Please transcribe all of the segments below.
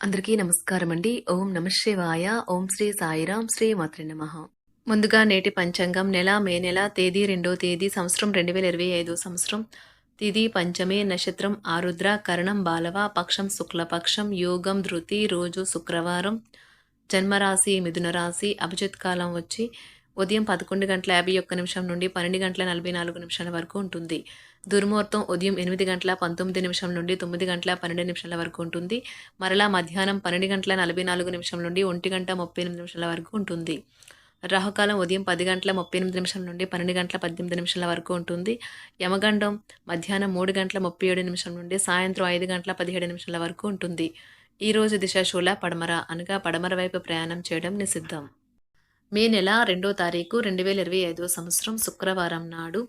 అందరికీ నమస్కారం అండి ఓం నమశివాయ ఓం శ్రీ సాయిరాం. శ్రీ మాత్రి నమ. ముందుగా నేటి పంచాంగం నెల మే నెల తేదీ రెండో తేదీ సంవత్సరం రెండు వేల ఇరవై ఐదో సంవత్సరం. తిది పంచమే నక్షత్రం ఆరుద్ర కరణం బాలవ పక్షం శుక్లపక్షం యోగం ధృతి రోజు శుక్రవారం. జన్మరాశి మిథున రాశి అభిజిత్ కాలం వచ్చి ఉదయం పదకొండు గంటల యాభై ఒక్క నిమిషం నుండి పన్నెండు గంటల నలభై నాలుగు నిమిషాల వరకు ఉంటుంది. దుర్ముహూర్తం ఉదయం ఎనిమిది గంటల పంతొమ్మిది నిమిషం నుండి తొమ్మిది గంటల పన్నెండు నిమిషాల వరకు ఉంటుంది. మరలా మధ్యాహ్నం పన్నెండు గంటల నలభై నాలుగు నిమిషం నుండి ఒంటి గంట ముప్పై ఎనిమిది నిమిషాల వరకు ఉంటుంది. రాహుకాలం ఉదయం పది గంటల ముప్పై ఎనిమిది నిమిషాల నుండి పన్నెండు గంటల పద్దెనిమిది నిమిషాల వరకు ఉంటుంది. యమగండం మధ్యాహ్నం మూడు గంటల ముప్పై ఏడు నిమిషం నుండి సాయంత్రం ఐదు గంటల పదిహేడు నిమిషాల వరకు ఉంటుంది. ఈరోజు దిశాశూల పడమర అనగా పడమర వైపు ప్రయాణం చేయడం నిషిద్ధం. మే నెల రెండో తారీఖు రెండు వేల ఇరవై ఐదో సంవత్సరం శుక్రవారం నాడు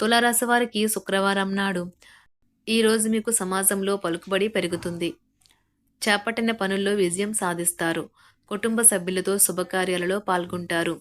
తులారాశి వారికి శుక్రవారం నాడు ఈరోజు మీకు సమాజంలో పలుకుబడి పెరుగుతుంది. చేపట్టిన పనుల్లో విజయం సాధిస్తారు. కుటుంబ సభ్యులతో శుభకార్యాలలో పాల్గొంటారు.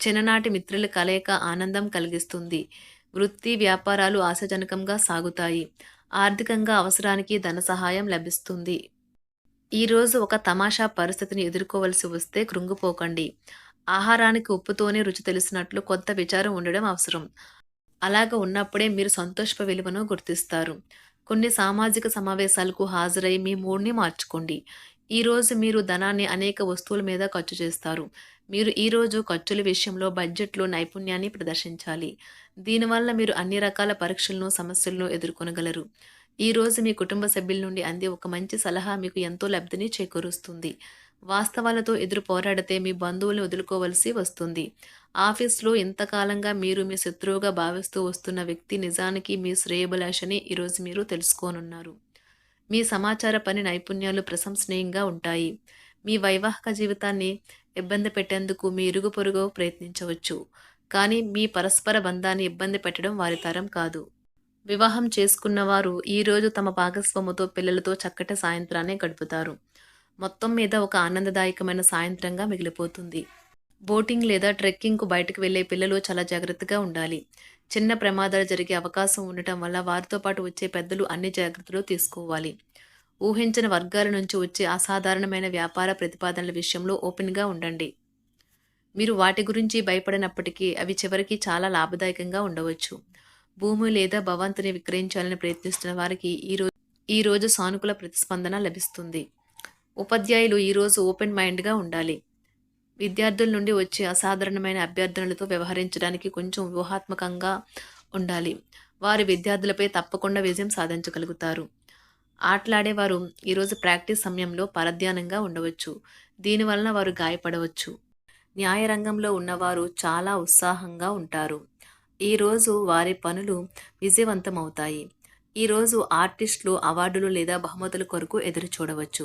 చిన్ననాటి మిత్రుల కలయిక ఆనందం కలిగిస్తుంది. వృత్తి వ్యాపారాలు ఆశాజనకంగా సాగుతాయి. ఆర్థికంగా అవసరానికి ధన సహాయం లభిస్తుంది. ఈరోజు ఒక తమాషా పరిస్థితిని ఎదుర్కోవలసి వస్తే కృంగిపోకండి. ఆహారానికి ఉప్పుతోనే రుచి తెలిసినట్లు కొత్త విచారం ఉండడం అవసరం. అలాగ ఉన్నప్పుడే మీరు సంతోషప విలువను గుర్తిస్తారు. కొన్ని సామాజిక సమావేశాలకు హాజరై మీ మూడ్ని మార్చుకోండి. ఈరోజు మీరు ధనాన్ని అనేక వస్తువుల మీద ఖర్చు చేస్తారు. మీరు ఈరోజు ఖర్చుల విషయంలో బడ్జెట్లో నైపుణ్యాన్ని ప్రదర్శించాలి. దీనివల్ల మీరు అన్ని రకాల పరీక్షలను సమస్యలను ఎదుర్కొనగలరు. ఈరోజు మీ కుటుంబ సభ్యుల నుండి అందే ఒక మంచి సలహా మీకు ఎంతో లబ్ధిని చేకూరుస్తుంది. వాస్తవాలతో ఎదురు పోరాడితే మీ బంధువులను వదులుకోవలసి వస్తుంది. ఆఫీస్లో ఇంతకాలంగా మీరు మీ శత్రువుగా భావిస్తూ వస్తున్న వ్యక్తి నిజానికి మీ శ్రేయభిలాషని ఈరోజు మీరు తెలుసుకోనున్నారు. మీ సమాచార పని నైపుణ్యాలు ప్రశంసనీయంగా ఉంటాయి. మీ వైవాహిక జీవితాన్ని ఇబ్బంది పెట్టేందుకు మీ ఇరుగు పొరుగు ప్రయత్నించవచ్చు. కానీ మీ పరస్పర బంధాన్ని ఇబ్బంది పెట్టడం వారి తరం కాదు. వివాహం చేసుకున్న వారు ఈరోజు తమ భాగస్వాముతో పిల్లలతో చక్కటి సాయంత్రాన్ని గడుపుతారు. మొత్తం మీద ఒక ఆనందదాయకమైన సాయంత్రంగా మిగిలిపోతుంది. బోటింగ్ లేదా ట్రెక్కింగ్కు బయటకు వెళ్ళే పిల్లలు చాలా జాగ్రత్తగా ఉండాలి. చిన్న ప్రమాదాలు జరిగే అవకాశం ఉండటం వల్ల వారితో పాటు వచ్చే పెద్దలు అన్ని జాగ్రత్తలు తీసుకోవాలి. ఊహించిన వర్గాల నుంచి వచ్చే అసాధారణమైన వ్యాపార ప్రతిపాదనల విషయంలో ఓపెన్గా ఉండండి. మీరు వాటి గురించి భయపడినప్పటికీ అవి చివరికి చాలా లాభదాయకంగా ఉండవచ్చు. భూమి లేదా భవంతిని విక్రయించాలని ప్రయత్నిస్తున్న వారికి ఈరోజు ఈరోజు సానుకూల ప్రతిస్పందన లభిస్తుంది. ఉపాధ్యాయులు ఈరోజు ఓపెన్ మైండ్గా ఉండాలి. విద్యార్థుల నుండి వచ్చే అసాధారణమైన అభ్యర్థనలతో వ్యవహరించడానికి కొంచెం వ్యూహాత్మకంగా ఉండాలి. వారి విద్యార్థులపై తప్పకుండా విజయం సాధించగలుగుతారు. ఆటలాడేవారు ఈరోజు ప్రాక్టీస్ సమయంలో పరధ్యానంగా ఉండవచ్చు. దీనివలన వారు గాయపడవచ్చు. న్యాయ రంగంలో ఉన్నవారు చాలా ఉత్సాహంగా ఉంటారు. ఈరోజు వారి పనులు విజయవంతమవుతాయి. ఈరోజు ఆర్టిస్టులు అవార్డులు లేదా బహుమతుల కొరకు ఎదురు చూడవచ్చు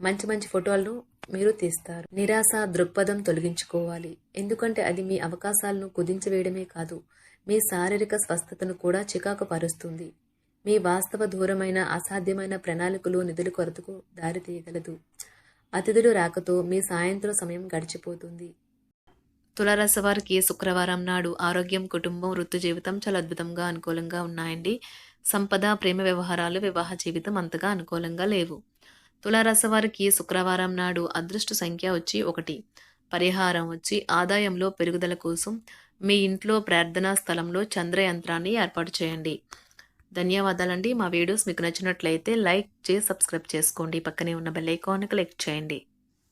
మంచి మంచి ఫోటోలను మీరు తీస్తారు. నిరాశ దృక్పథం తొలగించుకోవాలి. ఎందుకంటే అది మీ అవకాశాలను కుదించవేయడమే కాదు మీ శారీరక స్వస్థతను కూడా చికాకు పరుస్తుంది మీ వాస్తవ దూరమైన అసాధ్యమైన ప్రణాళికలు నిధుల కొరతకు దారితీయగలదు అతిథులు రాకతో మీ సాయంత్రం సమయం గడిచిపోతుంది. తులారాశి వారికి శుక్రవారం నాడు ఆరోగ్యం కుటుంబం వృత్తి జీవితం చాలా అద్భుతంగా అనుకూలంగా ఉన్నాయండి. సంపద ప్రేమ వ్యవహారాలు వివాహ జీవితం అంతగా అనుకూలంగా లేవు. తులారాశి వారికి శుక్రవారం నాడు అదృష్ట సంఖ్య వచ్చి ఒకటి. పరిహారం వచ్చి ఆదాయంలో పెరుగుదల కోసం మీ ఇంట్లో ప్రార్థనా స్థలంలో చంద్ర యంత్రాన్ని ఏర్పాటు చేయండి. ధన్యవాదాలండి. మా వీడియోస్ మీకు నచ్చినట్లయితే లైక్ చేసి సబ్స్క్రైబ్ చేసుకోండి. పక్కనే ఉన్న బెల్ ఐకాన్ క్లిక్ చేయండి.